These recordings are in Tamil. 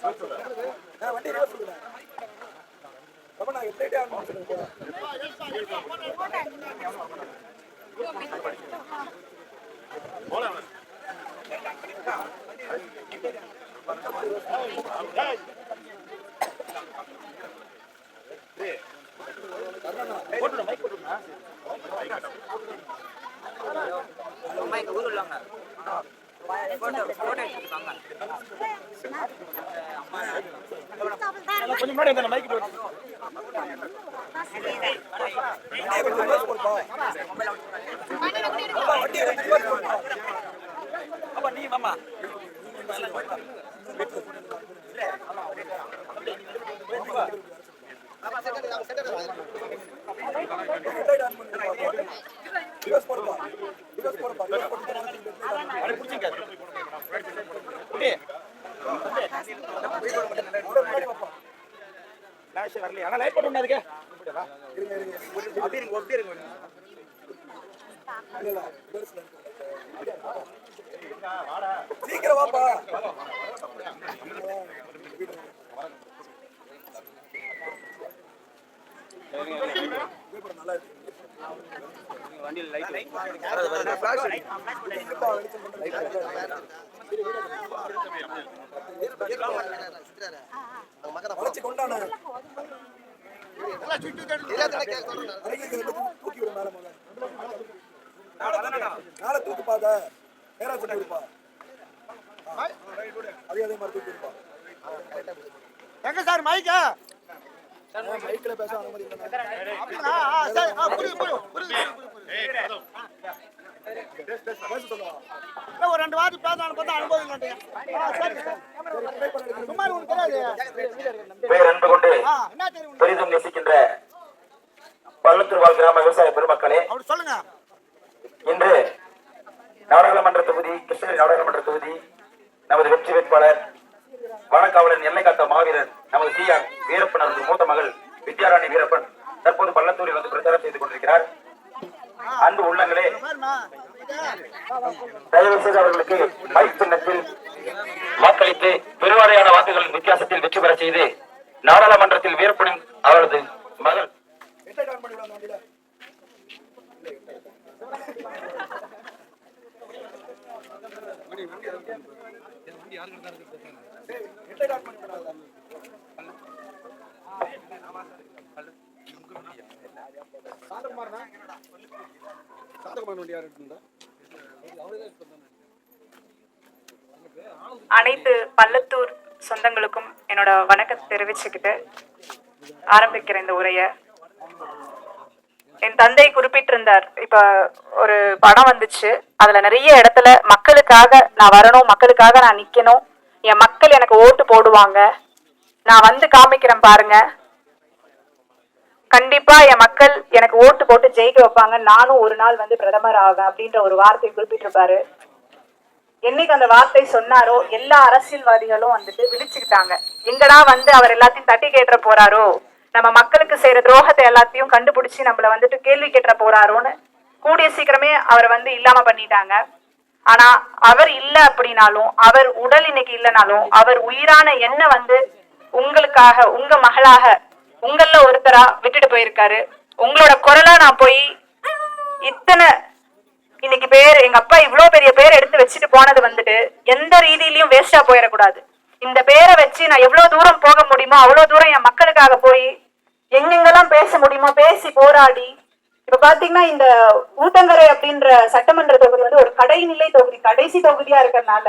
வாடிண்ணா ஆ, வண்டி ரிவர்ஸ் விடுண்ணா அப்ப நான் எப்ளைட்டே ஆன் சொல்லுங்க வந்தா மைக் போட்டு. போடுப்பா அப்பா, போடுப்பா நீ மாமா. போடுப்பா. ரிவர்ஸ் போடுப்பா ரிவர்ஸ் போட்டு அப்படி பிடிச்சிங்க குட்டி முன்னாடி வாப்பா வரலையா? ஆனா லைட் போட்டு அதுக்கு. இருங்க இருங்க இருங்க இருங்க. சீக்கிரம் வாப்பா. நல்லா இருக்கு வண்டியில் லைட் இருப்பா, கொண்டான பண்றது. தூக்கி தூக்கு பாத அதே அதே மாதிரி தூக்கி எங்க சார் மைக்கா மைக்ல பேச அனுமதி சரி புரியுது ஒரு ரெண்டு வாட்டி பேச பார்த்தா அனுபவம் இல்லைன்றீங்க. ஆ சரி கொண்டு உனக்கு? பெரிதும் நேசிக்கின்ற பள்ளத்தூர்வாழ் கிராம விவசாய பெருமக்களே இன்று நாடாளுமன்ற தொகுதி கிருஷ்ணகிரி நாடாளுமன்ற தொகுதி நமது வெற்றி வேட்பாளர் வனக்காவலன் எல்லை காத்த மாவீரர் நமது டி ஆர் வீரப்பன் அவரது மூத்த மகள் வித்யாராணி வீரப்பன் தற்போது பள்ளத்தூரில் வந்து பிரச்சாரம் செய்து கொண்டிருக்கிறார் அன்பு உள்ளங்களே. தயவு செய்து அவர்களுக்கு மைக் சின்னத்தில் வாக்களித்து பெருவாரியான வாக்குகளின் வித்தியாசத்தில் வெற்றி பெற செய்து நாடாளுமன்றத்தில் வீரப்பனின் அவரது மகள். ஹெட்லைட் அனைத்து பள்ளத்தூர் சொந்தங்களுக்கும் என்னோட வணக்கத்தை தெரிவிச்சுக்கிட்டு ஆரம்பிக்கிறேன் இந்த உரையை. என் தந்தை குறிப்பிட்டிருந்தார் இப்ப ஒரு படம் வந்துச்சு அதுல நிறைய இடத்துல மக்களுக்காக நான் வரணும் மக்களுக்காக நான் நிக்கணும் என் மக்கள் எனக்கு ஓட்டு போடுவாங்க நான் வந்து காமிக்கிறேன் பாருங்க கண்டிப்பா என் மக்கள் எனக்கு ஓட்டு போட்டு ஜெயிக்க வைப்பாங்க. நானும் ஒரு நாள் வந்து பிரதமர் ஆவேன் அப்படின்ற ஒரு வார்த்தை குறிப்பிட்டிருப்பாரு. என்னைக்கு அந்த வார்த்தை சொன்னாரோ எல்லா அரசியல்வாதிகளும் வந்துட்டு விழிச்சுக்கிட்டாங்க. எங்கடா வந்து அவர் எல்லாத்தையும் தட்டி கேட்டுற போறாரோ? நம்ம மக்களுக்கு செய்யற துரோகத்தை எல்லாத்தையும் கண்டுபிடிச்சு நம்மள வந்துட்டு கேள்வி கேட்டுற போறாரோன்னு கூடிய சீக்கிரமே அவரை வந்து இல்லாம பண்ணிட்டாங்க. ஆனா அவர் இல்ல அப்படின்னாலும் அவர் உடல் இன்னைக்கு இல்லைனாலும் அவர் உயிரான என்ன வந்து உங்களுக்காக உங்க மகளாக உங்கள ஒருத்தரா விட்டுட்டு போயிருக்காரு. உங்களோட குரலா நான் போய் இத்தனை இன்னைக்கு பேர் எங்க அப்பா இவ்வளவு பெரிய பேர் எடுத்து வச்சுட்டு போனது வந்துட்டு எந்த ரீதியிலயும் வேஸ்டா போயிடக்கூடாது. இந்த பேரை வச்சு நான் எவ்வளவு தூரம் போக முடியுமோ அவ்வளவு தூரம் என் மக்களுக்காக போய் எங்கெங்கெல்லாம் பேச முடியுமோ பேசி போராடி இப்ப பாத்தீங்கன்னா இந்த ஊத்தங்கரை அப்படின்ற சட்டமன்ற தொகுதி வந்து ஒரு கடைநிலை தொகுதி கடைசி தொகுதியா இருக்கிறதுனால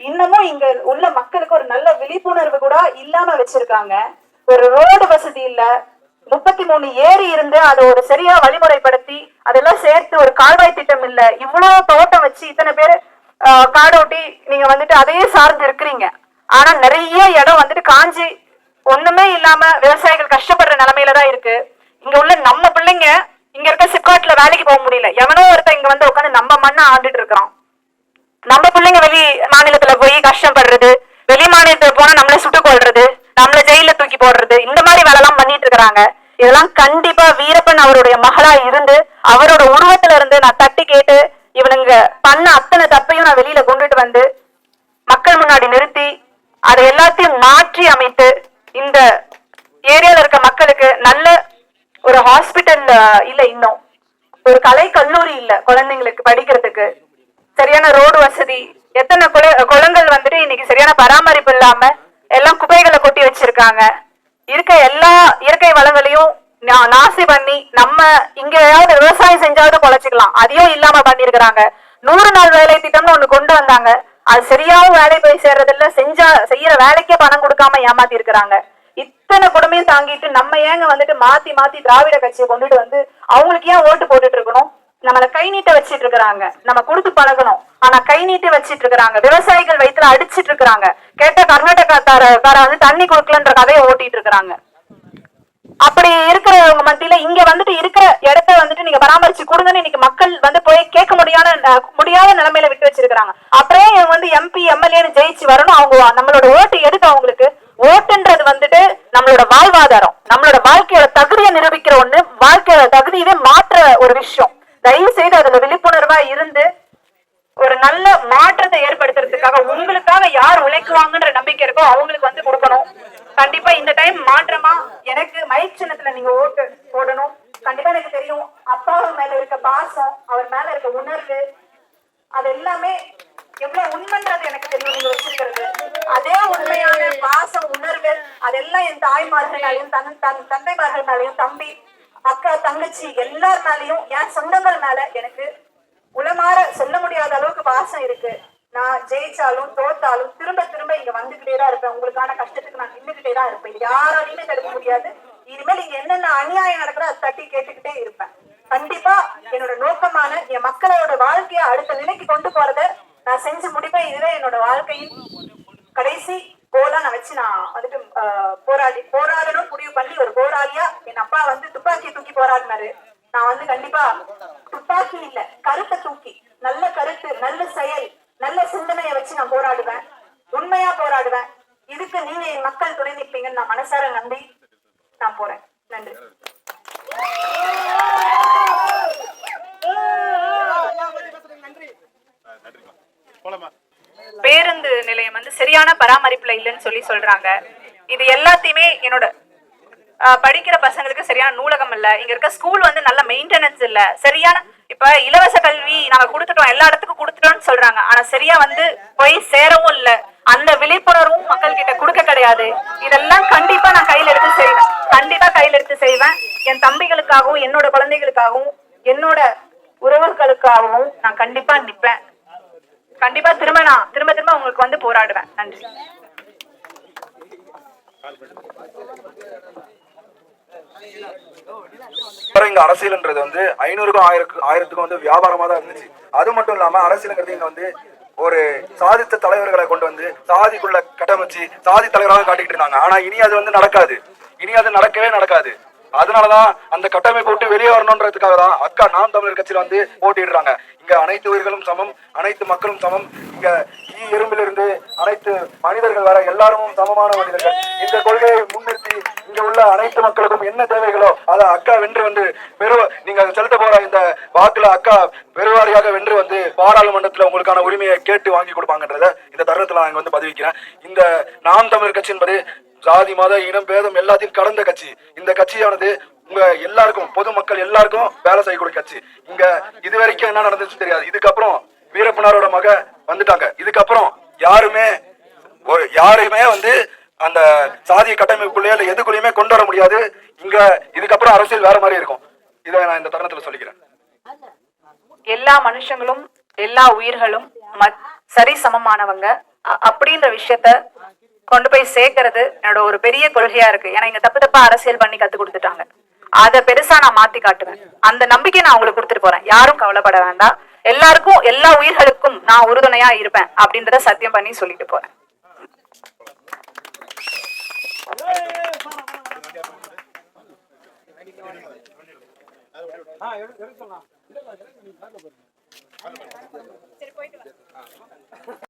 இன்னமும் இங்க உள்ள மக்களுக்கு ஒரு நல்ல விழிப்புணர்வு கூட இல்லாம வச்சிருக்காங்க. ஒரு ரோடு வசதி இல்ல. முப்பத்தி மூணு ஏரி இருந்து அதை ஒரு சரியா வழிமுறைப்படுத்தி அதெல்லாம் சேர்த்து ஒரு கால்வாய் திட்டம் இல்ல. இவ்வளவு தோட்டம் வச்சு இத்தனை பேர் காடோட்டி நீங்க வந்துட்டு அதையே சார்ந்து இருக்கிறீங்க. ஆனா நிறைய இடம் வந்துட்டு காஞ்சி ஒண்ணுமே இல்லாம விவசாயிகள் கஷ்டப்படுற நிலைமையில தான் இருக்கு. இங்க உள்ள நம்ம பிள்ளைங்க இங்க இருக்க சிப்காட்ல வேலைக்கு போக முடியல. எவனோ ஒருத்தன் இங்க வந்து உட்காந்து நம்ம மண்ணை ஆண்டுட்டு இருக்கிறான். நம்ம பிள்ளைங்க வெளி மாநிலத்துல போய் கஷ்டப்படுறது வெளி மாநிலத்துல போனா நம்மள சுட்டுக் கொள்றது நம்மள ஜெயில தூக்கி போடுறது இந்த மாதிரி வேலை எல்லாம் பண்ணிட்டு இருக்கிறாங்க. இதெல்லாம் கண்டிப்பா வீரப்பன் அவருடைய மகளா இருந்து அவரோட உருவத்துல இருந்து நான் தட்டி கேட்டு இவனுங்க பண்ண அத்தனை தப்பையும் நான் வெளியில கொண்டுட்டு வந்து மக்கள் முன்னாடி நிறுத்தி அதை எல்லாத்தையும் மாற்றி அமைத்து இந்த ஏரியால இருக்க மக்களுக்கு நல்ல ஒரு ஹாஸ்பிட்டல் இல்ல இன்னும் ஒரு கலை கல்லூரி இல்ல குழந்தைங்களுக்கு படிக்கிறதுக்கு. சரியான ரோடு வசதி எத்தனை குளங்கள் வந்துட்டு இன்னைக்கு சரியான பராமரிப்பு இல்லாம எல்லாம் குப்பைகளை கொட்டி வச்சிருக்காங்க. இருக்க எல்லா இயற்கை வளங்களையும் நா- நாசி பண்ணி நம்ம இங்கேயாவது விவசாயம் செஞ்சாவது பொழைச்சிக்கலாம். அதையும் இல்லாம பண்ணிருக்கிறாங்க நூறு நாள் வேலை திட்டம்னு ஒண்ணு கொண்டு வந்தாங்க. அது சரியாவும் வேலை போய் சேர்றது இல்ல செஞ்சா செய்யற வேலைக்கே பணம் கொடுக்காம ஏமாத்தி இருக்கிறாங்க. இத்தனை கொடுமையும் தாங்கிட்டு நம்ம ஏங்க வந்துட்டு மாத்தி மாத்தி திராவிட கட்சியை கொண்டுட்டு வந்து அவங்களுக்கு ஏன் ஓட்டு போட்டுட்டு இருக்கணும்? நம்மள கை நீட்ட வச்சிட்டு இருக்கிறாங்க. நம்ம கொடுத்து பழகணும். ஆனா கை நீட்டி வச்சிட்டு இருக்கிறாங்க. விவசாயிகள் வயிற்றுல அடிச்சிட்டு இருக்கிறாங்க. கேட்ட கர்நாடகார வந்து தண்ணி கொடுக்கலன்ற கதையை ஓட்டிட்டு இருக்கிறாங்க. அப்படி இருக்கிறவங்க மத்தியில இங்க வந்துட்டு இருக்கிற இடத்த வந்துட்டு நீங்க பராமரிச்சு கொடுங்கன்னு இன்னைக்கு மக்கள் வந்து போய் கேட்க முடியாத முடியாத நிலைமையில விட்டு வச்சிருக்காங்க அப்புறம் இவங்க வந்து எம்பி எம்எல்ஏன்னு ஜெயிச்சு வரணும். அவங்க நம்மளோட ஓட்டு எதுக்கு அவங்களுக்கு ஓட்டுன்றது வந்துட்டு நம்மளோட வாழ்வாதாரம். நம்மளோட வாழ்க்கையோட தகுதியை நிரூபிக்கிற ஒண்ணு வாழ்க்கையோட தகுதியவே மாற்ற ஒரு விஷயம். தயவு செய்து அதுல விழிப்புணர்வா இருந்து ஒரு நல்ல மாற்றத்தை ஏற்படுத்துறதுக்காக உங்களுக்காக யார் உழைக்குவாங்கன்ற நம்பிக்கை இருக்கோ அவங்களுக்கு வந்து கொடுக்கணும். கண்டிப்பா இந்த டைம் மாற்றமா எனக்கு மைக் சின்னத்துல நீங்க ஓட்டு போடணும். கண்டிப்பா எனக்கு தெரியும் அப்பாவு மேல இருக்க பாசம் அவர் மேல இருக்க உணர்வு அது எல்லாமே எவ்வளவு உண்மைன்றது எனக்கு தெரியும் நீங்க வச்சிருக்கிறது. அதே உண்மையான பாசம் உணர்வு அதெல்லாம் என் தாய்மார்கள் மேலையும் தன் தன் தந்தைமார்கள் மேலையும் தம்பி அக்கா தங்கச்சி எல்லார் மேலையும் என் சொந்தங்கள் மேல எனக்கு உளமாற சொல்ல முடியாத அளவுக்கு பாசம் இருக்கு. நான் ஜெயிச்சாலும் தோத்தாலும் திரும்ப திரும்ப இங்க வந்துகிட்டே தான் இருப்பேன். உங்களுக்கான கஷ்டத்துக்கு நான் நின்றுகிட்டே தான் இருப்பேன். யாராலையுமே தடுக்க முடியாது. இனிமேல் இங்க என்னென்ன அநியாயம் நடக்கிறோ அதை தட்டி கேட்டுக்கிட்டே இருப்பேன். கண்டிப்பா என்னோட நோக்கமான என் மக்களோட வாழ்க்கையை அடுத்த நிலைக்கு கொண்டு போறத நான் செஞ்சு முடிப்பேன். இதுதான் என்னோட வாழ்க்கையின் கடைசி கோலா நான் வச்சு நான் வந்துட்டு போராடி போராடணும் முடிவு பண்ணி ஒரு போராளியா என் அப்பா வந்து துப்பாக்கியை தூக்கி போராடினாரு. நான் வந்து கண்டிப்பா துப்பாக்கி இல்ல கருத்தை தூக்கி நல்ல கருத்து நல்ல செயல் நல்ல சிந்தனையை வச்சு நான் போராடுவேன். உண்மையா போராடுவேன். இதுக்கு நீங்க என் மக்கள் துணை நிற்பீங்கன்னு நான் மனசார நம்பி நான் போறேன். நன்றி. பேருந்து நிலையம் வந்து சரியான பராமரிப்புல இல்லைன்னு சொல்லி சொல்றாங்க. இது எல்லாத்தையுமே என்னோட ஆஹ், படிக்கிற பசங்களுக்கு சரியான நூலகம் இல்ல. இங்க இருக்க ஸ்கூல் வந்து நல்ல மெயின்டெனன்ஸ் இல்ல. சரியான இப்ப இலவச கல்வி நாங்க கொடுத்துட்டோம் எல்லா இடத்துக்கும் கொடுத்துட்டோம்னு சொல்றாங்க. ஆனா சரியா வந்து போய் சேரவும் இல்ல. அந்த விழிப்புணர்வும் மக்கள் கிட்ட கொடுக்க கிடையாது. இதெல்லாம் கண்டிப்பா நான் கையில எடுத்து செய்வேன். கண்டிப்பா கையில எடுத்து செய்வேன். என் தம்பிகளுக்காகவும் என்னோட குழந்தைகளுக்காகவும் என்னோட உறவுகளுக்காகவும் நான் கண்டிப்பா நிப்பேன். கண்டிப்பா திரும்ப நான் திரும்ப திரும்ப உங்களுக்கு வந்து போராடுவேன். நன்றி. அப்புறம் இங்க அரசியல்ன்றது வந்து ஐநூறுக்கும் ஆயிரம் ஆயிரத்துக்கும் வந்து வியாபாரமா தான் இருந்துச்சு. அது மட்டும் இல்லாம அரசியலுங்கிறது இங்க வந்து ஒரு சாதித்த தலைவர்களை கொண்டு வந்து சாதிக்குள்ள கட்டமைச்சு சாதி தலைவராக காட்டிக்கிட்டு இருந்தாங்க. ஆனா இனி அது வந்து நடக்காது. இனி அது நடக்கவே நடக்காது. அதனாலதான் அந்த கட்டமைப்பு விட்டு வெளியே வரணுன்றதுக்காக தான் அக்கா நாம் தமிழர் கட்சியில வந்து போட்டிடுறாங்க இங்க அனைத்து உயிர்களும் சமம் அனைத்து மக்களும் சமம். இங்க ஈ எறும்பிலிருந்து அனைத்து மனிதர்கள் வர எல்லாரும் சமமான மனிதர்கள். இந்த கொள்கையை முன்னிறுத்தி இங்க உள்ள அனைத்து மக்களுக்கும் என்ன தேவைகளோ அதை அக்கா வென்று வந்து பெரு நீங்க செலுத்த போற இந்த வாக்குல அக்கா பெருவாரியாக வென்று வந்து பாராளுமன்றத்துல உங்களுக்கான உரிமையை கேட்டு வாங்கி கொடுப்பாங்கன்றத இந்த தருணத்துல நான் இங்க வந்து பதிவிக்கிறேன். இந்த நாம் தமிழர் கட்சி என்பது ஜாதி மத இனம் பேதம் எல்லாத்தையும் கடந்த கட்சி. இந்த கட்சியானது உங்க எல்லாருக்கும் பொதுமக்கள் எல்லாருக்கும் வேலை செய்யக்கூடிய கட்சி. இங்க இது வரைக்கும் என்ன நடந்துச்சு தெரியாது. இதுக்கப்புறம் வீரப்பனாரோட மக வந்துட்டாங்க. இதுக்கப்புறம் யாருமே யாரையுமே வந்து அந்த சாதிய கட்டமைப்புக்குள்ளே இல்ல எதுக்குள்ளயுமே கொண்டு வர முடியாது. இங்க இதுக்கப்புறம் அரசியல் வேற மாதிரி இருக்கும். இதை நான் இந்த தருணத்துல சொல்லிக்கிறேன். எல்லா மனுஷங்களும் எல்லா உயிர்களும் ம- சரி சமமானவங்க அப்படின்ற விஷயத்த கொண்டு போய் சேர்க்கறது என்னோட ஒரு பெரிய கொள்கையா இருக்கு. ஏன்னா இங்க தப்பு தப்பா அரசியல் பண்ணி கத்து கொடுத்துட்டாங்க. அத பெருசா நான் மாத்தி காட்டுவேன். அந்த நம்பிக்கை நான் உங்களுக்கு கொடுத்துட்டு போறேன். யாரும் கவலைப்பட வேண்டாம். எல்லாருக்கும் எல்லா உயிர்களுக்கும் நான் உறுதுணையா இருப்பேன் அப்படின்றத சத்தியம் பண்ணி சொல்லிட்டு போறேன்.